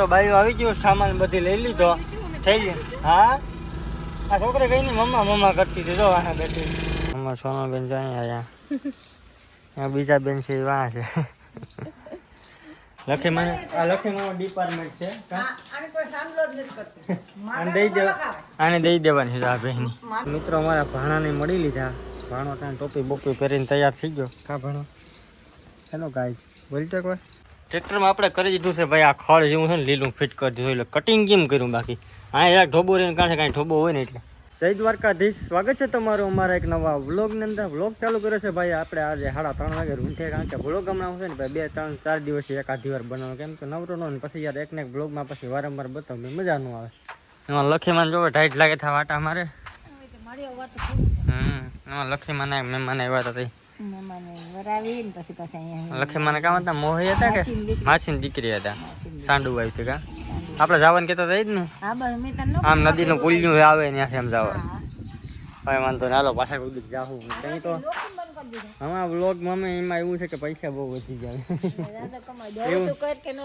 તો બાઈઓ આવી ગયો સામાન બધી લઈ લીધો. થઈ ગયું. હા? આ છોકરી કઈ ની મમ્મા મમ્મા કરતી હતી. જો વાહ બેઠી મમ્મા સોનાબેન બેન અહીંયા આયા. બીજા બેન છે એ વાહ છે. લખી મને આ લખી મને ડિપાર્ટમેન્ટ છે કાં? આને કોઈ સાંભળો જ નથી કરતું. આને દઈ દેવા આને દઈ દેવાની છે આ બહેની મિત્રો મારા ભાણાને મળી લીધા. ભાણો ત્યાં ટોપી બોપી પહેરીને તૈયાર થઈ ગયો. કા ભાણો? હેલો ગાઈસ બોલતો કોઈ. ટ્રેક્ટરમાં આપણે કરી દીધું છે ભાઈ આ ખડ જેવું છે ને લીલું ફિટ કરી દીધું એટલે કટિંગ કેમ કર્યું બાકી? આ યાર ઢોબો રહીને કાંઠે કાંઈ ઢોબો હોય ને એટલે. જય દ્વારકાધીશ સ્વાગત છે તમારું અમારા એક નવા વ્લોગની અંદર. વ્લોગ ચાલુ કર્યો છે ભાઈ આપણે આજે સાડા ત્રણ વાગે રૂંઠે કારણ કે વ્લોગ હમણાં છે ને ભાઈ બે ત્રણ ચાર દિવસ એકાદી વાર બનાવો કેમ કે નવરો નો ને પછી યાર એક ને એક વ્લોગમાં પછી વારંવાર બતાવું મજા ન આવે. એમાં લખીમાં જોવે ટાઈટ લાગે થા વાટા મારે. મારી વાત પૂરું છે. હમ એમાં લખીમાં ના મહેમાન આવ્યા હતા. ને અહીંયા લખીમાં કામ હતા મોહી હતા કે માસીની દીકરી. દીકરી હતા માસીની સાંડુ આવી હતી કા આપણે જવાનું કેતા હતા જ ને ન આમ નદીનું પુલિયું આવે ત્યાંથી આમ જવા. હવે વાંધો ને હાલો પાછા કુદી જાહું કઈ તો હમણાં વ્લોગમાં એમાં એવું છે કે પૈસા બહુ વધી ગયા.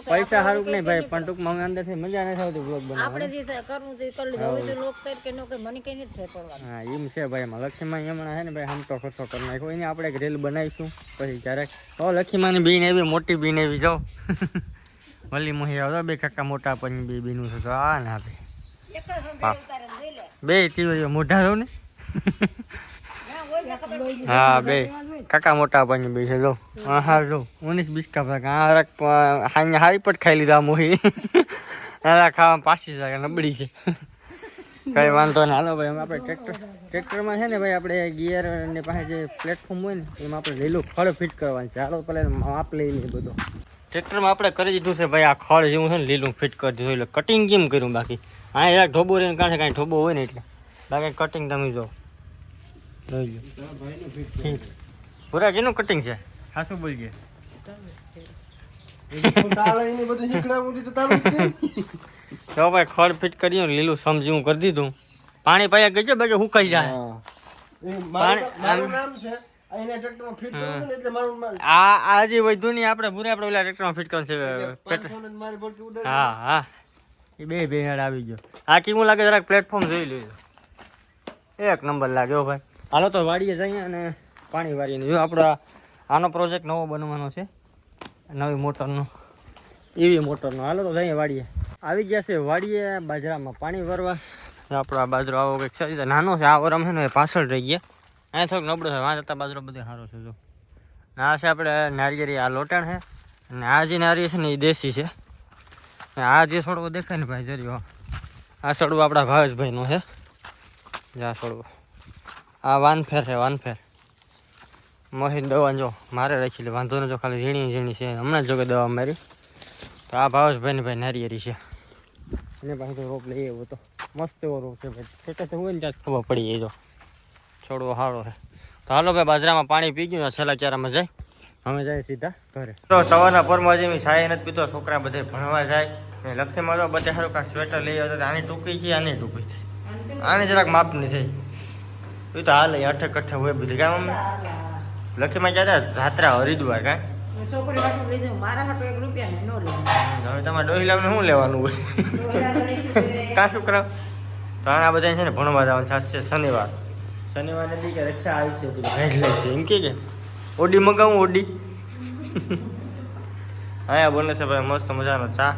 પૈસા આપણે સારું નહીં ભાઈ પણ ટૂંકમાં અમે અંદરથી મજા નથી આવતી વ્લોગ આપણે બનાવવાની જે કરવું તે કરી લીધું. હવે તું લોક કર કે ન કે મને કઈ નથી પડવાનું. હા એમ છે ભાઈ એમાં લક્ષ્મીમાં હમણાં છે ને ભાઈ હમતો ખર્ચો કરી નાખ્યો. એને આપણે એક રેલ બનાવીશું. પછી ક્યારેક તો લક્ષ્મીમાંની બીન એવી મોટી બીન એવી જાઓ. વલી મોહી આવતો બે કાકા મોટા પણ બે બીનું છે તો આ ના. બે ટીવી મોઢા દઉં ને ના, હોય છે ખબર પડી. હા, બે. કાકા મોટા પણ બે છે જો હા હા જો ઉનીસ બીસ કા ભાગ હા રક હારી પટ ખાઈ લીધા મોહી. હા ખાવા પાછી જાય નબળી છે. કઈ વાંધો નહીં. હાલો ભાઈ હવે આપણે ટ્રેક્ટર ટ્રેક્ટરમાં છે ને ભાઈ, આપણે ગિયર ને પાસે જે પ્લેટફોર્મ હોય ને, એમાં આપણે લીલું ખળ ફિટ કરવાનું છે. હાલો, પેલા માપ લઈ લઈએ બધો. ટ્રેક્ટરમાં આપણે કરી દીધું છે ભાઈ, આ ખળ જેવું છે ને, લીલું ફિટ કરી દીધું. એટલે કટિંગ કેમ કર્યું બાકી? હા યાર ઢોબો રહીને કાંઠે કાંઈ ઢોબો હોય ને એટલે. બાકી કટિંગ તમે જો જોઈ લો કેનું કટિંગ છે હા શું બોલજે તો ભાઈ ખડ ફિટ કર્યું ને લીલું સમજી હું કરી દીધું પાણી પાયા ગઈ બાકી હુકાઈ જાય આ આ જે. વધુ નહીં આપણે પૂરા આપણે ઓલા ટ્રેક્ટરમાં ફિટ કરવાનું છે હા હા. એ બે બે હેડ આવી ગયો. આ કેવું લાગે જરાક પ્લેટફોર્મ જોઈ લેજો એક નંબર લાગ્યો ભાઈ. હાલો તો વાડીએ જઈએ અને પાણી વાળીને જો આપણો આનો પ્રોજેક્ટ નવો બનવાનો છે. નવી મોટરનો. એવી મોટરનો. હાલો તો જઈએ વાડીએ. આવી ગયા છે વાડીએ બાજરામાં પાણી ભરવા. આપણો આ બાજરો આવો કંઈક સારી નાનો છે. આ રમે છે ને પાછળ રહી ગયા. અહીંયા થોડોક નબળો છે. વાંચ હતા બાજરો બધો સારો છે, જો. આ છે આપણે નારિયેરી આ લોટાણ છે. અને આ જે નારિયેળ છે ને એ દેશી છે. આ જે છોડવો દેખાય ને ભાઈ જરી આ છોડવો આપણા ભાવેશભાઈનો છે. આ છોડવો આ વાનફેર છે વાનફેર મોહિત દવા જો, મારે રાખી લે, વાંધો નહીં જો, ખાલી ઝીણી ઝીણી છે. હમણાં જ જો કે દવા મારી. તો આ ભાવેશભાઈ ને ભાઈ નારિયેરી છે. એને પાસે રોપ લઈએ એવો તો. મસ્ત એવો રોપ છે ભાઈ. છોટા તો હોય ને ત્યાં ખબર પડી જાય જો છોડવો સારો છે. તો હાલો ભાઈ, બાજરામાં પાણી પી ગયું છેલ્લા ચારામાં જાય. અમે જાય સીધા ઘરે. તો સવારના પરમાં જેવી સાય નથી પીતો, છોકરા બધે ભણવા જાય. ને લક્ષ્મીમાં તો બધે સારું કાંઈ સ્વેટર લઈ આવતા આની ટૂંકી છે, આની ટૂંકી છે. આની જરાક માપની થઈ એ તો હાલ અઠે કઠે હોય બધી. કામ લખીમાં જતા જાત્રા હરિદ્વાર કા છોકરી પાછું લઈ જાઉં. મારા હાટો એક રૂપિયા ને નો લેવું હવે તમારે ડોહીલામને શું લેવાનું હોય? કા છોકરા તો આના બધા છે ને ભણવા જવાનું છે શનિવાર. શનિવાર નથી કે રક્ષા આવી છે તું ભેજ લે છે એમ કે કે? ઓડી મગાવું ઓડી. હા બોલે છે ભાઈ મસ્ત મજાનો ચા.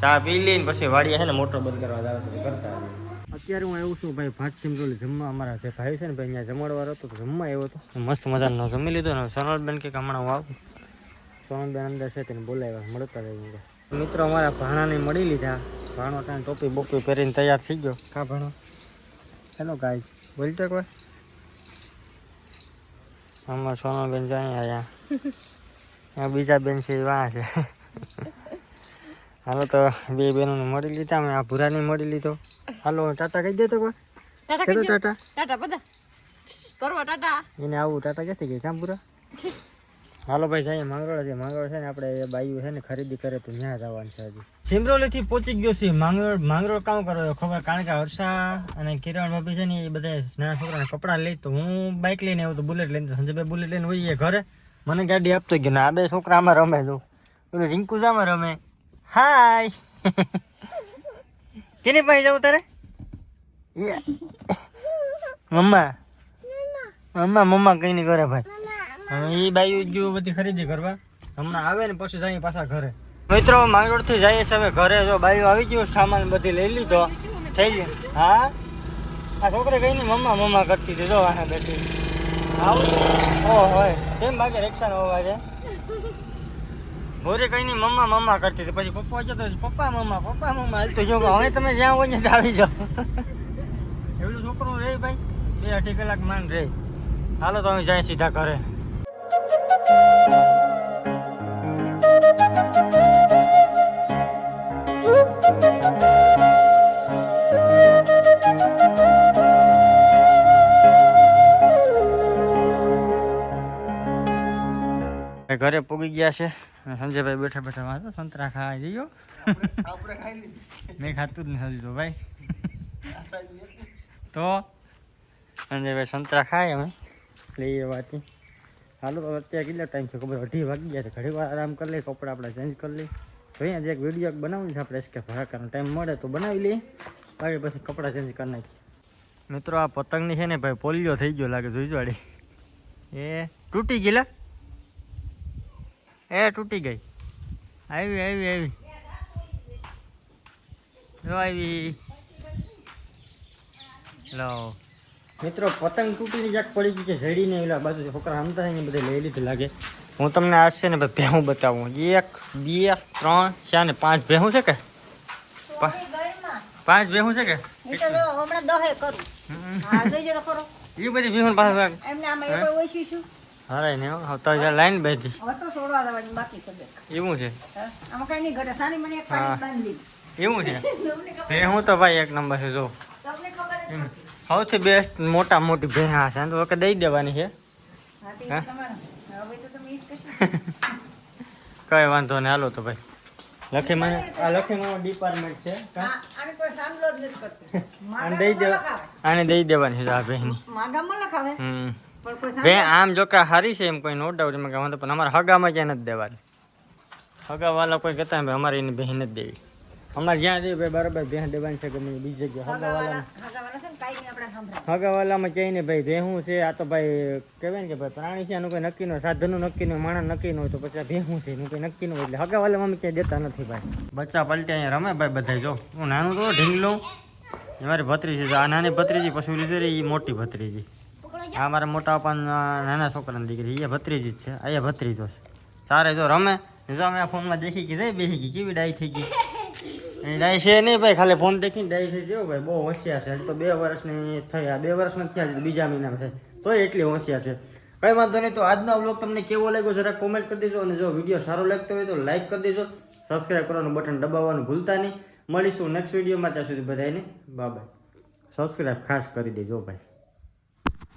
ચા પી લઈને પછી વાડીએ છે ને મોટો બંધ કરવા જાવ કરતા. અત્યારે હું એવું છું ભાઈ ભાત સિમરોલી જમવા અમારા જે ભાઈ છે ને ભાઈ અહીંયા જમણવાર હતો તો જમવા આવ્યો હતો. મસ્ત મજાનો જમી લીધો ને સોનલબેન કે હમણાં હું આવું. સોનલબેન અંદર છે તેને બોલાવ્યા મળતા રહી મિત્રો અમારા ભાણાને મળી લીધા. ભાણો ત્યાં ટોપી બોપી પહેરીને તૈયાર થઈ ગયો. કા ભાણો? હેલો ગાઈસ બોલતો કોઈ અમારા સોનલબેન જાય અહીંયા બીજા બેન છે એ વાં છે. હાલો તો બે બહેનોને મળી લીધા અમે આ ભૂરાને મળી લીધો. હાલો ટાટા કહી દેતો કોઈ. ટાટા. ટાટા? ટાટા બધા. પરવા ટાટા. એને આવું ટાટા ક્યાંથી ગઈ કામ પૂરા હાલો ભાઈ જઈએ. માંગરોળ છે. માંગરોળ છે ને આપણે એ બાઈઓ છે ને ખરીદી કરે તો ત્યાં જવાનું છે હજી. સિમરોલી થી પહોંચી ગયો છે. માંગરોળ માંગરોળ કામ કરો? ખબર કારણ કે હર્ષા અને કિરણ ભાભી છે ને એ બધા નાના છોકરાને કપડાં લઈ તો હું બાઇક લઈને આવું તો બુલેટ લઈને સંજયભાઈ બુલેટ લઈને હોઈએ ઘરે. મને ગાડી આપતો ગયો ને આ બે છોકરા આમાં રમે જો. પેલું રિંકુ જ આમાં રમે. હાય. કેની પાસે જવું તારે? મમ્મા. મમ્મા મમ્મા કઈ નહીં કરે ભાઈ. એ બાઈ જો બધી ખરીદી કરવા. હમણાં આવે ને પછી જઈએ પાછા ઘરે. મિત્રો માંગરોળથી જઈએ છે અમે ઘરે. જો બાઈઓ આવી ગયું, સામાન બધી લઈ લીધો. થઈ ગયું. હા? આ છોકરી કઈ નહીં મમ્મા મમ્મા કરતી હતી. જો બેઠી. આવું. ઓ હોય કેમ બાકી રિક્ષાનો અવાજ ભોરે કઈ નહીં મમ્મા મમ્મા કરતી હતી. પછી પપ્પા જતો પપ્પા મમ્મા પપ્પા મમ્મા. હાલ તો જો હવે તમે જ્યાં હોય ત્યાં આવી જાઓ. એવું છોકરું રે ભાઈ. બે અઢી કલાક માન રે. હાલો તો અમે જાય સીધા ઘરે. ઘરે પૂગી ગયા છે. સંજયભાઈ બેઠા બેઠા વાંચો સંતરા ખાવા જઈયો મેં ખાતું જ નથી તો ભાઈ. તો સંજયભાઈ સંતરા ખાય અમે લઈએ વાતી હાલો તો અત્યારે કેટલો ટાઈમ છે ખબર? અઢી વાગી ગયા છે. ઘણી વાર આરામ કરી લઈએ કપડાં આપણે ચેન્જ કરી લઈએ. જોઈએ આજે એક વીડિયો બનાવવું છે આપણે એસકે ભરાકાનો ટાઈમ મળે તો બનાવી લઈએ. બાકી પછી કપડાં ચેન્જ કરી નાખીએ. મિત્રો આ પતંગની છે ને ભાઈ પોલિયો થઈ ગયો લાગે જોઈ આડી. એ તૂટી ગયેલા? એ તૂટી ગઈ. આવી આવી આવી. જો આવી. લો. મિત્રો પતંગ તૂટીને ક્યાંક પડી ગઈ કે ઝડીને એલા બાજુ છોકરા હમતા ને બધે લઈ લીધું લાગે. હું તમને આ છે ને ભાઈ ભેહું બતાવું. એક બે ત્રણ ચાર ને પાંચ ભેહું છે કે? પાંચ ભેહું છે કે? એ હમણાં દહે કરું. હા જોઈજો તો ખરો. એ બધી ભેહું પાસે એમને આમાં એ ઓછું છું હરાય ને આવતા જ્યાં લાઈન બેધી. હવે તો છોડવા દેવાની બાકી છે એવું છે? હા? આમાં કઈ નહીં ઘટે સાની મને એક પાણી બાંધી એવું છે? એ હું તો ભાઈ એક નંબર છે જો. તમને ખબર જ સૌથી બેસ્ટ મોટા મોટી ભેહા છે તો કે દઈ દેવાની છે. જ કઈ વાંધો નહીં હાલો તો ભાઈ. લખી મને આ લખીમાં ડિપાર્ટમેન્ટ છે અને આને જ આને દઈ દેવા લખાવે. દઈ દેવાની છે આ ભેહની માગામાં લખાવે? હમ. બે આમ જો કે હારી છે એમ કોઈ નો ડાઉટ એમાં કે વાંધો પણ અમારે હગામાં ક્યાં નથી દેવાની. હગાવાલા કોઈ કહેતા ભાઈ અમારે એની બહેન નથી દેવી. અમારે જ્યાં દેવી ભાઈ બરાબર બહેન દેવાની છે ગમે બીજી જગ્યાએ હગાવાલા હગાવાલા હગાવાલા છે ને કાંઈ નહીં આપણે સાંભળે. હગાવાલામાં ક્યાંય ને ભાઈ ભેહું છે આ તો ભાઈ કહેવાય ને કે ભાઈ પ્રાણી છે એનું કોઈ નક્કી ન સાધનનું નક્કી ન માણસ નક્કી ન હોય તો પછી આ ભેહું છે એનું કોઈ નક્કી ન હોય એટલે હગાવાલામાં અમે ક્યાંય દેતા નથી ભાઈ. બચ્ચા પલટી અહીંયા રમે ભાઈ બધા જો. હું નાનું તો ઢીંગલું. મારી ભત્રીજી છે આ નાની ભત્રીજી પછી લીધી રહી એ મોટી ભત્રીજી. આ મારા મોટા પપ્પાના નાના છોકરાની દીકરી એ ભત્રીજી જ છે, આ એ ભત્રીજો છે. ચારે જો રમે, જો અમે ફોનમાં દેખી જઈ બેસી ગઈ, કેવી ડાઈ થઈ ગઈ. ડાય છે નહીં ભાઈ, ખાલી ફોન દેખીને ડાય થઈ ગયો ભાઈ, બહુ હોશિયાર છે. તો બે વર્ષની થયા બે વર્ષમાં થયા બીજા મહિનામાં થાય. તો એટલી હોશિયાર છે. કઈ વાંધો નહીં, તો આજનો બ્લોગ તમને કેવો લાગ્યો જરા કોમેન્ટ કરી દેજો અને જો વીડિયો સારો લાગતો હોય તો લાઇક કરી દેજો. સબસ્ક્રાઈબ કરવાનું બટન દબાવવાનું ભૂલતા નહીં. મળીશું નેક્સ્ટ વિડીયોમાં ત્યાં સુધી બધાને બાય સબસ્ક્રાઈબ ખાસ કરી દેજો ભાઈ.